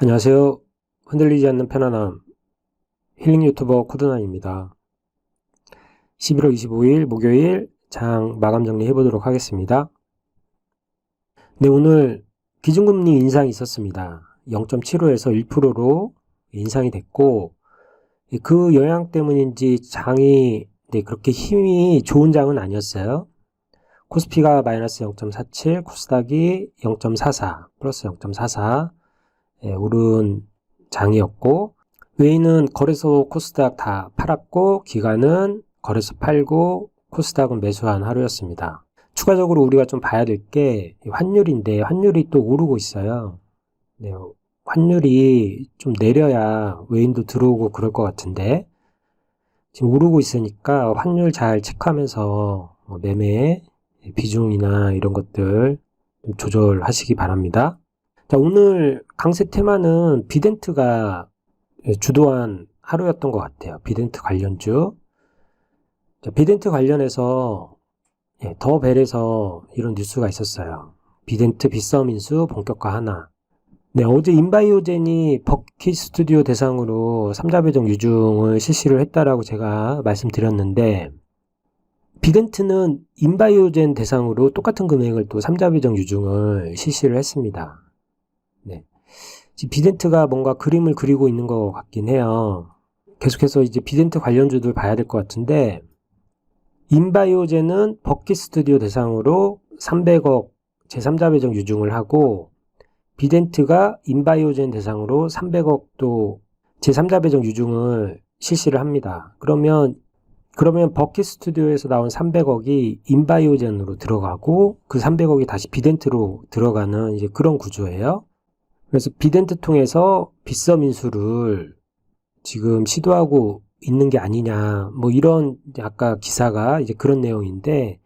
안녕하세요. 흔들리지 않는 편안함 힐링 유튜버 코드나입니다. 11월 25일 목요일 장 마감 정리해 보도록 하겠습니다. 네, 오늘 기준금리 인상이 있었습니다. 0.75에서 1%로 인상이 됐고 그 영향 때문인지 장이 네, 그렇게 힘이 좋은 장은 아니었어요. 코스피가 마이너스 0.47, 코스닥이 0.44, 플러스 0.44 예, 오른 장이었고 외인은 거래소 코스닥 다 팔았고 기간은 거래소 팔고 코스닥은 매수한 하루였습니다. 추가적으로 우리가 좀 봐야 될 게 환율인데 환율이 또 오르고 있어요. 네, 환율이 좀 내려야 외인도 들어오고 그럴 것 같은데 지금 오르고 있으니까 환율 잘 체크하면서 뭐 매매 비중이나 이런 것들 좀 조절하시기 바랍니다. 자, 오늘 강세 테마는 비덴트가 주도한 하루였던 것 같아요. 비덴트 관련주. 자, 비덴트 관련해서 예, 더 벨에서 이런 뉴스가 있었어요. 비덴트 빗썸 인수 본격화 하나. 네, 어제 인바이오젠이 버킷 스튜디오 대상으로 3자 배정 유중을 실시를 했다라고 제가 말씀드렸는데 비덴트는 인바이오젠 대상으로 똑같은 금액을 또 3자 배정 유중을 실시를 했습니다. 비덴트가 뭔가 그림을 그리고 있는 것 같긴 해요. 계속해서 이제 비덴트 관련주들 봐야 될 것 같은데, 인바이오젠은 버킷 스튜디오 대상으로 300억 제3자 배정 유중을 하고, 비덴트가 인바이오젠 대상으로 300억도 제3자 배정 유중을 실시를 합니다. 그러면 그러면 버킷 스튜디오에서 나온 300억이 인바이오젠으로 들어가고 그 300억이 다시 비덴트로 들어가는 이제 그런 구조예요. 그래서 비덴트 통해서 빗썸 인수를 지금 시도하고 있는 게 아니냐, 뭐 이런 아까 기사가 이제 그런 내용인데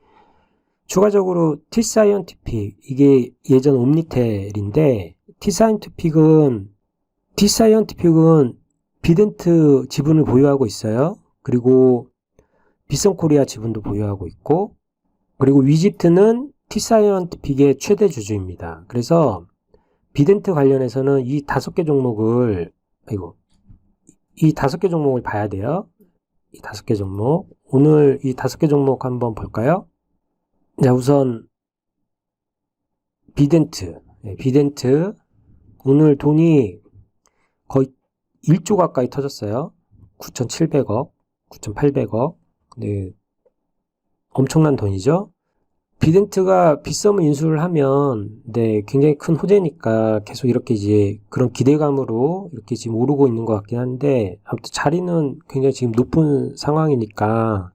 추가적으로 T사이언티픽 이게 예전 옴니텔인데 T사이언티픽은 T사이언티픽은 비덴트 지분을 보유하고 있어요. 그리고 빗썸 코리아 지분도 보유하고 있고 그리고 위지트는 T사이언티픽의 최대 주주입니다. 그래서 비덴트 관련해서는 이 다섯 개 종목을 아이고 이 다섯 개 종목을 봐야 돼요. 이 다섯 개 종목 오늘 이 다섯 개 종목 한번 볼까요? 자 우선 비덴트 네, 비덴트 오늘 돈이 거의 1조 가까이 터졌어요. 9,700억, 9,800억. 네, 엄청난 돈이죠. 비덴트가 빗썸을 인수를 하면 네, 굉장히 큰 호재니까 계속 이렇게 이제 그런 기대감으로 이렇게 지금 오르고 있는 것 같긴 한데 아무튼 자리는 굉장히 지금 높은 상황이니까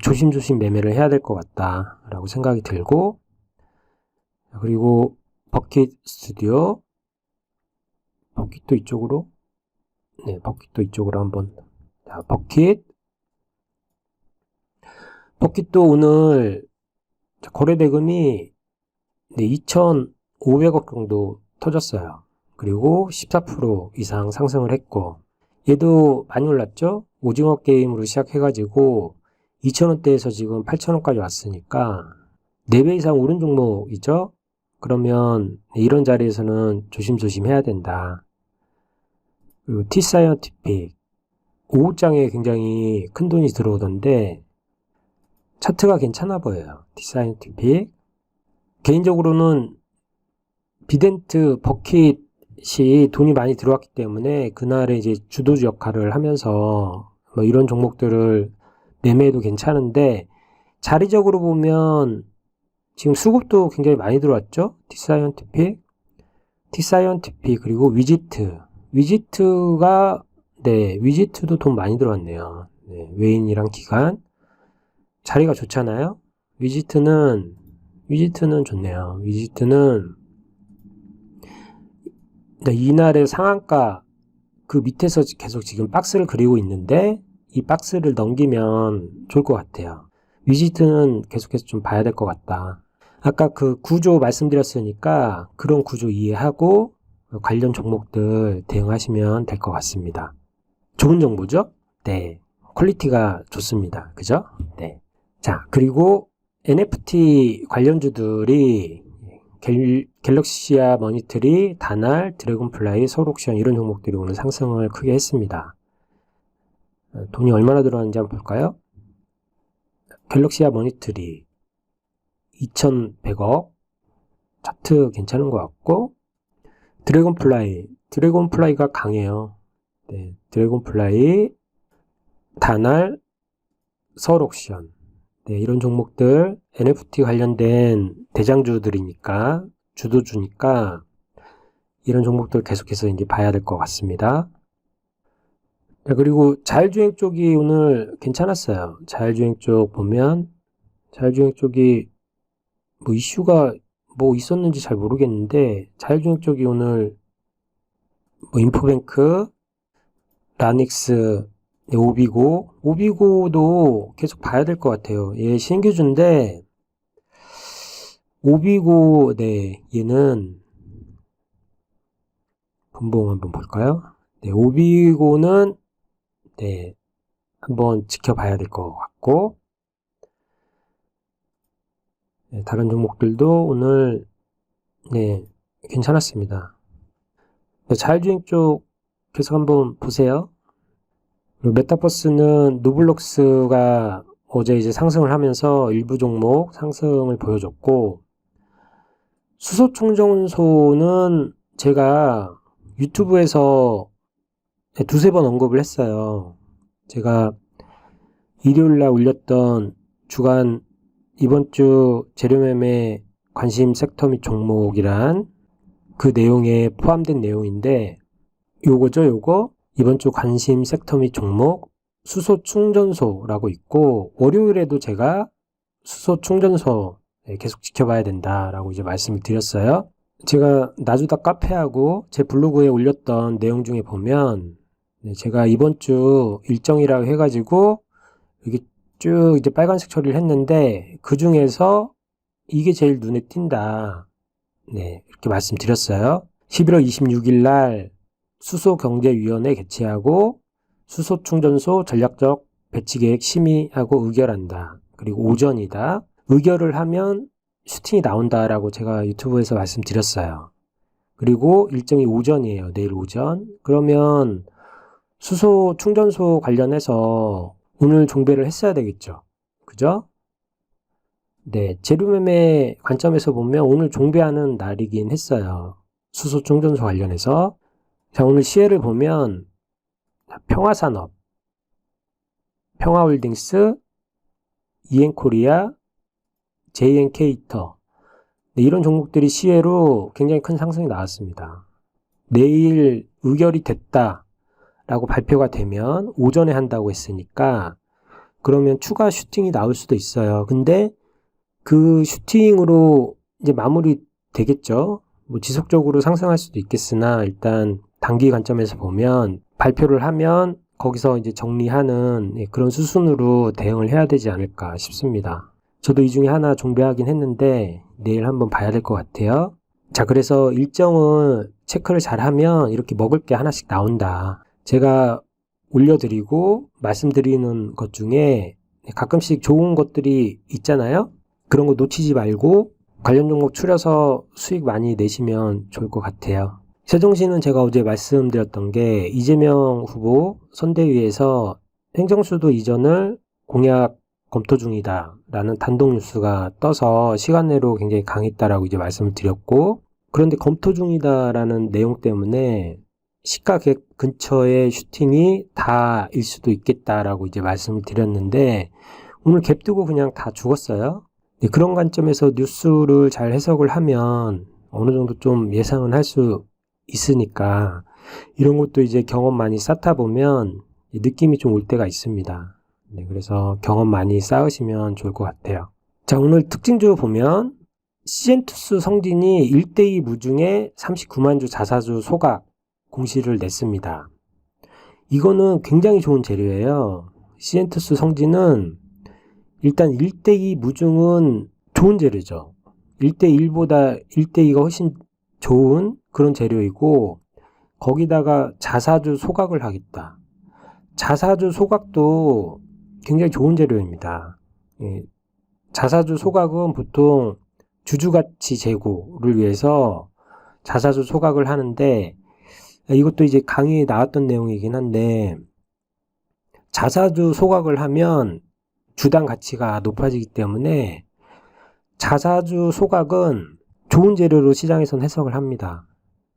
조심조심 매매를 해야 될 것 같다라고 생각이 들고 그리고 버킷 스튜디오 버킷도 이쪽으로 네 버킷도 이쪽으로 한번 자 버킷. 버킷도 오늘 거래 대금이 네, 2,500억 정도 터졌어요. 그리고 14% 이상 상승을 했고 얘도 많이 올랐죠? 오징어 게임으로 시작해가지고 2,000원대에서 지금 8,000원까지 왔으니까 4배 이상 오른 종목이죠? 그러면 이런 자리에서는 조심조심 해야 된다. 그리고 T사이언티픽 오후장에 굉장히 큰 돈이 들어오던데 차트가 괜찮아 보여요. 디사이언티픽. 개인적으로는 비덴트 버킷이 돈이 많이 들어왔기 때문에 그날에 이제 주도주 역할을 하면서 뭐 이런 종목들을 매매해도 괜찮은데 자리적으로 보면 지금 수급도 굉장히 많이 들어왔죠. 디사이언티픽, 디사이언티픽 그리고 위지트. 위지트가 네 위지트도 돈 많이 들어왔네요. 네, 외인이랑 기간. 자리가 좋잖아요. 위지트는 위지트는 좋네요. 위지트는 이날의 상한가 그 밑에서 계속 지금 박스를 그리고 있는데 이 박스를 넘기면 좋을 것 같아요. 위지트는 계속해서 좀 봐야 될 것 같다. 아까 그 구조 말씀드렸으니까 그런 구조 이해하고 관련 종목들 대응하시면 될 것 같습니다. 좋은 정보죠? 네. 퀄리티가 좋습니다. 그죠? 네. 자, 그리고 NFT 관련주들이 갤, 갤럭시아 머니터리, 다날, 드래곤플라이, 서울옥션 이런 종목들이 오늘 상승을 크게 했습니다. 어, 돈이 얼마나 들어왔는지 한번 볼까요? 갤럭시아 머니터리 2,100억 차트 괜찮은 것 같고 드래곤플라이 드래곤플라이가 강해요. 네, 드래곤플라이 다날 서울옥션 네, 이런 종목들 NFT 관련된 대장주들이니까 주도주니까 이런 종목들 계속해서 이제 봐야 될 것 같습니다. 자, 그리고 자율주행 쪽이 오늘 괜찮았어요. 자율주행 쪽 보면 자율주행 쪽이 뭐 이슈가 뭐 있었는지 잘 모르겠는데 자율주행 쪽이 오늘 뭐 인포뱅크, 라닉스, 네, 오비고, 오비고도 계속 봐야 될 것 같아요. 얘 신규주인데 오비고, 네, 얘는 분봉 한번 볼까요? 네, 오비고는 네, 한번 지켜봐야 될 것 같고 네, 다른 종목들도 오늘 네, 괜찮았습니다. 네, 자율주행 쪽 계속 한번 보세요. 메타버스는 노블록스가 어제 이제 상승을 하면서 일부 종목 상승을 보여줬고 수소 충전소는 제가 유튜브에서 두세 번 언급을 했어요. 제가 일요일 날 올렸던 주간 이번 주 재료매매 관심 섹터 및 종목이란 그 내용에 포함된 내용인데 요거죠, 요거. 이번 주 관심 섹터 및 종목 수소 충전소라고 있고 월요일에도 제가 수소 충전소 네, 계속 지켜봐야 된다라고 이제 말씀을 드렸어요. 제가 나주다 카페하고 제 블로그에 올렸던 내용 중에 보면 네, 제가 이번 주 일정이라고 해가지고 이게 쭉 이제 빨간색 처리를 했는데 그 중에서 이게 제일 눈에 띈다. 네, 이렇게 말씀드렸어요. 11월 26일 날 수소경제위원회 개최하고 수소충전소 전략적 배치계획 심의하고 의결한다. 그리고 오전이다. 의결을 하면 슈팅이 나온다라고 제가 유튜브에서 말씀드렸어요. 그리고 일정이 오전이에요. 내일 오전. 그러면 수소 충전소 관련해서 오늘 종배를 했어야 되겠죠. 그죠? 네, 재료매매 관점에서 보면 오늘 종배하는 날이긴 했어요. 수소 충전소 관련해서. 자, 오늘 시혜를 보면 평화산업, 평화홀딩스, 이엔코리아, JN케이터 네, 이런 종목들이 시혜로 굉장히 큰 상승이 나왔습니다. 내일 의결이 됐다라고 발표가 되면 오전에 한다고 했으니까 그러면 추가 슈팅이 나올 수도 있어요. 근데 그 슈팅으로 이제 마무리 되겠죠. 뭐 지속적으로 상승할 수도 있겠으나 일단 단기 관점에서 보면 발표를 하면 거기서 이제 정리하는 예, 그런 수순으로 대응을 해야 되지 않을까 싶습니다. 저도 이 중에 하나 종배하긴 했는데 내일 한번 봐야 될 것 같아요. 자, 그래서 일정을 체크를 잘 하면 이렇게 먹을 게 하나씩 나온다. 제가 올려드리고 말씀드리는 것 중에 가끔씩 좋은 것들이 있잖아요. 그런 거 놓치지 말고 관련 종목 추려서 수익 많이 내시면 좋을 것 같아요. 세종시는 제가 어제 말씀드렸던 게 이재명 후보 선대위에서 행정수도 이전을 공약 검토 중이다 라는 단독 뉴스가 떠서 시간 내로 굉장히 강했다라고 이제 말씀을 드렸고 그런데 검토 중이다라는 내용 때문에 시가 객 근처에 슈팅이 다일 수도 있겠다라고 이제 말씀을 드렸는데 오늘 갭 두고 그냥 다 죽었어요. 네, 그런 관점에서 뉴스를 잘 해석을 하면 어느 정도 좀 예상은 할 수 있으니까 이런 것도 이제 경험 많이 쌓다 보면 느낌이 좀 올 때가 있습니다. 네, 그래서 경험 많이 쌓으시면 좋을 것 같아요. 자, 오늘 특징주 보면 시엔투스 성진이 1대2 무중에 39만 주 자사주 소각 공시를 냈습니다. 이거는 굉장히 좋은 재료예요. 시엔투스 성진은 일단 1대2 무중은 좋은 재료죠. 1대1보다 1대2가 훨씬 좋은 그런 재료이고 거기다가 자사주 소각을 하겠다. 자사주 소각도 굉장히 좋은 재료입니다. 예, 자사주 소각은 보통 주주가치 제고를 위해서 자사주 소각을 하는데 이것도 이제 강의에 나왔던 내용이긴 한데 자사주 소각을 하면 주당 가치가 높아지기 때문에 자사주 소각은 좋은 재료로 시장에선 해석을 합니다.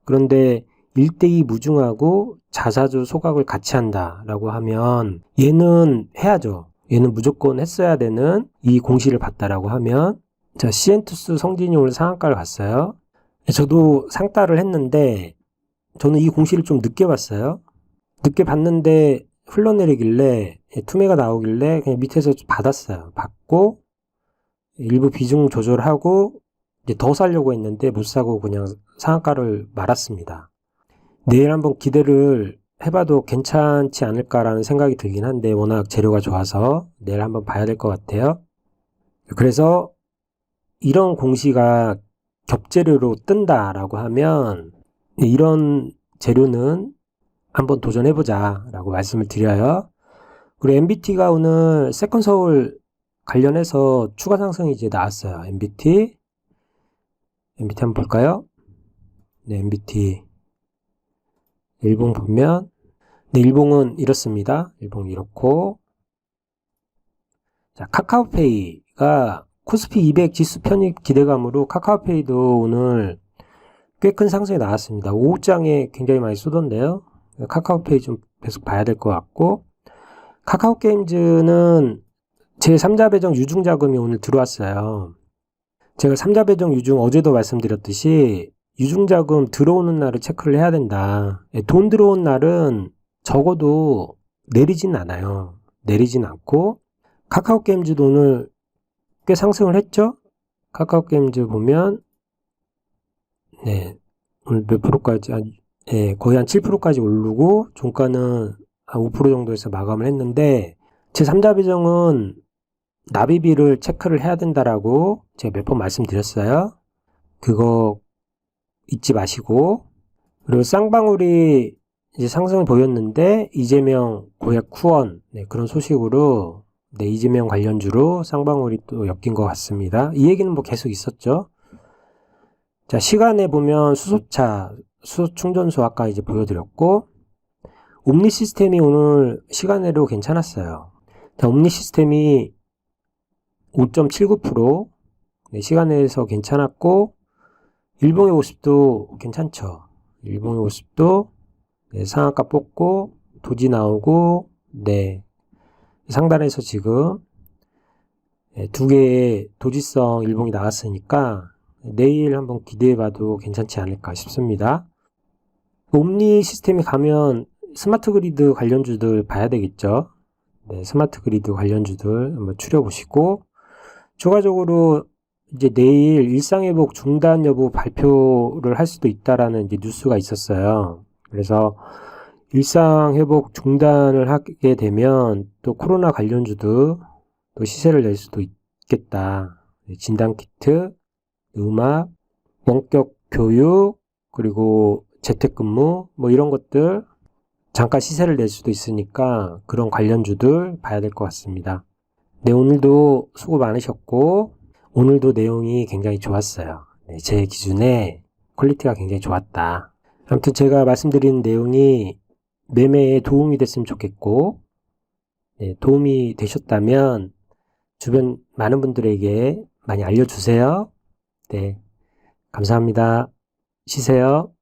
그런데 1대2 무중하고 자사주 소각을 같이 한다라고 하면 얘는 해야죠. 얘는 무조건 했어야 되는 이 공시를 봤다라고 하면 자, 시엔투스 성진이 오늘 상한가를 갔어요. 저도 상따를 했는데 저는 이 공시를 좀 늦게 봤어요. 늦게 봤는데 흘러내리길래 투매가 나오길래 그냥 밑에서 받았어요. 받고 일부 비중 조절하고 이제 더 사려고 했는데 못 사고 그냥 상한가를 말았습니다. 내일 한번 기대를 해봐도 괜찮지 않을까라는 생각이 들긴 한데 워낙 재료가 좋아서 내일 한번 봐야 될 것 같아요. 그래서 이런 공시가 겹재료로 뜬다라고 하면 이런 재료는 한번 도전해보자 라고 말씀을 드려요. 그리고 MBT가 오늘 세컨 서울 관련해서 추가 상승이 이제 나왔어요. MBT. MBT 한번 볼까요? 네, MBT. 일봉 보면, 네, 일봉은 이렇습니다. 일봉 이렇고. 자, 카카오페이가 코스피 200 지수 편입 기대감으로 카카오페이도 오늘 꽤 큰 상승이 나왔습니다. 5장에 굉장히 많이 쏘던데요. 카카오페이 좀 계속 봐야 될 것 같고 카카오 게임즈는 제 3자 배정 유중 자금이 오늘 들어왔어요. 제가 3자 배정 유중 어제도 말씀드렸듯이 유중 자금 들어오는 날을 체크를 해야 된다. 예, 돈 들어온 날은 적어도 내리진 않아요. 내리진 않고 카카오 게임즈도 오늘 꽤 상승을 했죠? 카카오 게임즈 보면 네 오늘 몇 프로까지 한 예, 거의 한 7%까지 오르고 종가는 한 5% 정도에서 마감을 했는데 제 3자 배정은 납입비를 체크를 해야 된다라고 제가 몇 번 말씀드렸어요. 그거 잊지 마시고 그리고 쌍방울이 이제 상승을 보였는데 이재명 고액 후원 네, 그런 소식으로 네, 이재명 관련주로 쌍방울이 또 엮인 것 같습니다. 이 얘기는 뭐 계속 있었죠. 자 시간에 보면 수소차 수 충전소 아까 이제 보여드렸고 옴니 시스템이 오늘 시간으로 괜찮았어요. 자, 옴니 시스템이 5.79% 네, 시간에서 괜찮았고 일봉의 50도 괜찮죠. 일봉의 50도 네, 상한가 뽑고 도지 나오고 네 상단에서 지금 네, 두 개의 도지성 일봉이 나왔으니까 내일 한번 기대해봐도 괜찮지 않을까 싶습니다. 옴니 시스템이 가면 스마트 그리드 관련주들 봐야 되겠죠. 네, 스마트 그리드 관련주들 한번 추려보시고 추가적으로 이제 내일 일상회복 중단 여부 발표를 할 수도 있다라는 이제 뉴스가 있었어요. 그래서 일상회복 중단을 하게 되면 또 코로나 관련주도 또 시세를 낼 수도 있겠다. 네, 진단키트, 음악, 원격 교육, 그리고 재택근무, 뭐 이런 것들 잠깐 시세를 낼 수도 있으니까 그런 관련주들 봐야 될 것 같습니다. 네, 오늘도 수고 많으셨고, 오늘도 내용이 굉장히 좋았어요. 네, 제 기준에 퀄리티가 굉장히 좋았다. 아무튼 제가 말씀드린 내용이 매매에 도움이 됐으면 좋겠고, 네, 도움이 되셨다면 주변 많은 분들에게 많이 알려주세요. 네, 감사합니다. 쉬세요.